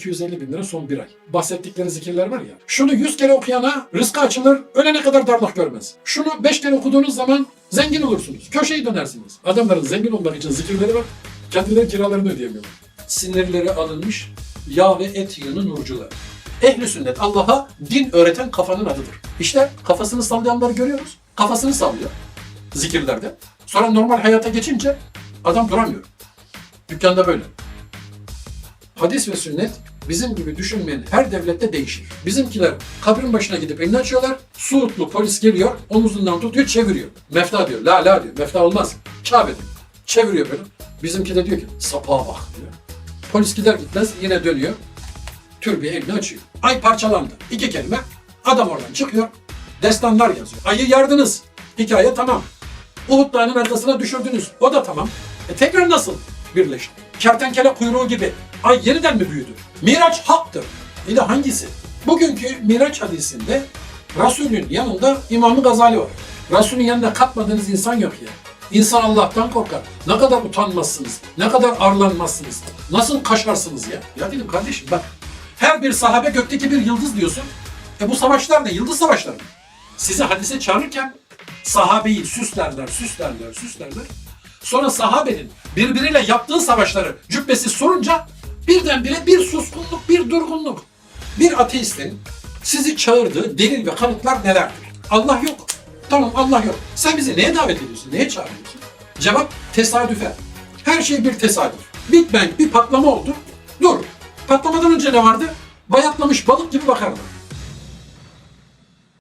250 bin lira son bir ay. Bahsettikleri zikirler var ya. Şunu 100 kere okuyana rızkı açılır, ölene kadar darlık görmez. Şunu 5 kere okuduğunuz zaman zengin olursunuz. Köşeyi dönersiniz. Adamların zengin olmak için zikirleri var. Kendileri kiralarını ödeyemiyorlar. Sinirleri alınmış yağ ve et yığını nurcular. Ehli sünnet Allah'a din öğreten kafanın adıdır. İşte kafasını sallayanları görüyoruz. Kafasını sallıyor zikirlerde. Sonra normal hayata geçince adam duramıyor. Dükkanda böyle. Hadis ve sünnet bizim gibi düşünmeyen her devlette değişir. Bizimkiler kabrin başına gidip elini açıyorlar. Suudlu polis geliyor, omuzundan tutuyor, çeviriyor. Mefta diyor. La la diyor. Mefta olmaz. Kabe diyor. Çeviriyor böyle. Bizimki de diyor ki sapığa bak diyor. Polis gider gitmez yine dönüyor. Türbeyi elini açıyor. Ay parçalandı. İki kelime. Adam oradan çıkıyor. Destanlar yazıyor. Ayı yardınız. Hikaye tamam. Uhud Dağı'nın arkasına düşürdünüz. O da tamam. E tekrar nasıl birleşti? Kertenkele kuyruğu gibi. Ay yeniden mi büyüdü? Miraç haktır. De hangisi? Bugünkü Miraç hadisinde Resulün yanında İmam-ı Gazali var. Resulün yanında katmadığınız insan yok ya. İnsan Allah'tan korkar. Ne kadar utanmazsınız, ne kadar arlanmazsınız, nasıl kaşarsınız ya? Ya dedim kardeşim bak, her bir sahabe gökteki bir yıldız diyorsun. E bu savaşlar ne? Yıldız savaşları mı? Sizi hadise çağırırken sahabeyi süslerler, süslerler, süslerler. Sonra sahabenin birbiriyle yaptığı savaşları cübbesi sorunca birdenbire durgunluk. Bir ateistin sizi çağırdığı delil ve kanıtlar nelerdir? Allah yok. Tamam Allah yok. Sen bizi neye davet ediyorsun? Neye çağırıyorsun? Cevap tesadüfe. Her şey bir tesadüf. Big Bang bir patlama oldu. Dur. Patlamadan önce ne vardı? Bayatlamış balık gibi bakardı.